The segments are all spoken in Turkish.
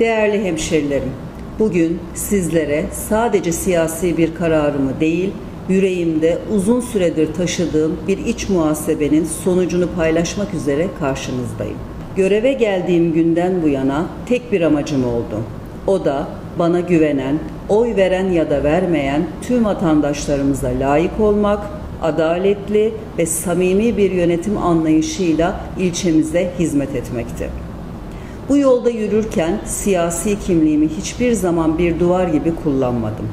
Değerli hemşerilerim, bugün sizlere sadece siyasi bir kararımı değil, yüreğimde uzun süredir taşıdığım bir iç muhasebenin sonucunu paylaşmak üzere karşınızdayım. Göreve geldiğim günden bu yana tek bir amacım oldu. O da bana güvenen, oy veren ya da vermeyen tüm vatandaşlarımıza layık olmak, adaletli ve samimi bir yönetim anlayışıyla ilçemize hizmet etmekti. Bu yolda yürürken siyasi kimliğimi hiçbir zaman bir duvar gibi kullanmadım.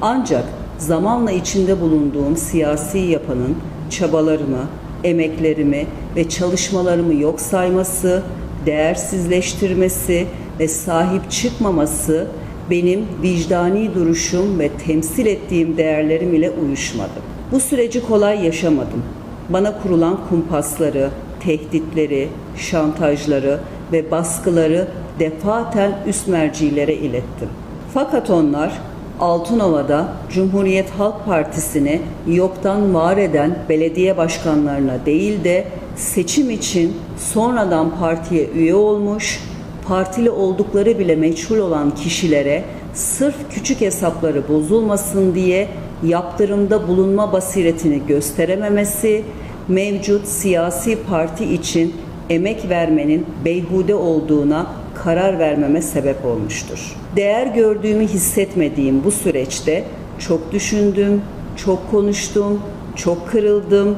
Ancak zamanla içinde bulunduğum siyasi yapının çabalarımı, emeklerimi ve çalışmalarımı yok sayması, değersizleştirmesi ve sahip çıkmaması benim vicdani duruşum ve temsil ettiğim değerlerim ile uyuşmadı. Bu süreci kolay yaşamadım. Bana kurulan kumpasları, tehditleri, şantajları ve baskıları defaten üst mercilere ilettim. Fakat onlar Altınova'da Cumhuriyet Halk Partisi'ni yoktan var eden belediye başkanlarına değil de seçim için sonradan partiye üye olmuş, partili oldukları bile meçhul olan kişilere sırf küçük hesapları bozulmasın diye yaptırımda bulunma basiretini gösterememesi, mevcut siyasi parti için emek vermenin beyhude olduğuna karar vermeme sebep olmuştur. Değer gördüğümü hissetmediğim bu süreçte çok düşündüm, çok konuştum, çok kırıldım,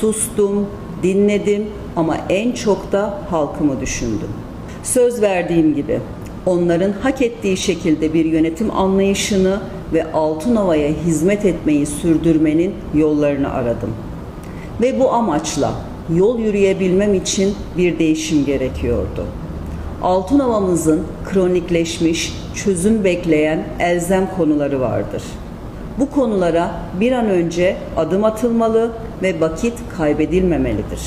sustum, dinledim ama en çok da halkımı düşündüm. Söz verdiğim gibi onların hak ettiği şekilde bir yönetim anlayışını ve Altınova'ya hizmet etmeyi sürdürmenin yollarını aradım. Ve bu amaçla yol yürüyebilmem için bir değişim gerekiyordu. Altınova'mızın kronikleşmiş, çözüm bekleyen elzem konuları vardır. Bu konulara bir an önce adım atılmalı ve vakit kaybedilmemelidir.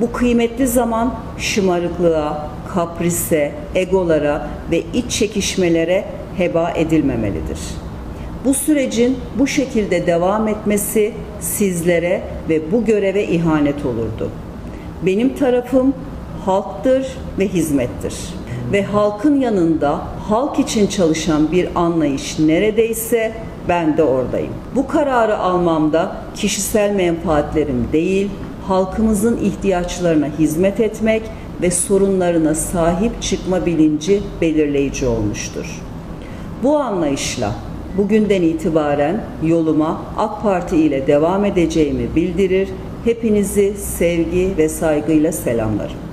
Bu kıymetli zaman şımarıklığa, kaprise, egolara ve iç çekişmelere heba edilmemelidir. Bu sürecin bu şekilde devam etmesi sizlere ve bu göreve ihanet olurdu. Benim tarafım halktır ve hizmettir. Ve halkın yanında halk için çalışan bir anlayış neredeyse ben de oradayım. Bu kararı almamda kişisel menfaatlerim değil, halkımızın ihtiyaçlarına hizmet etmek ve sorunlarına sahip çıkma bilinci belirleyici olmuştur. Bu anlayışla bugünden itibaren yoluma AK Parti ile devam edeceğimi bildirir, hepinizi sevgi ve saygıyla selamlarım.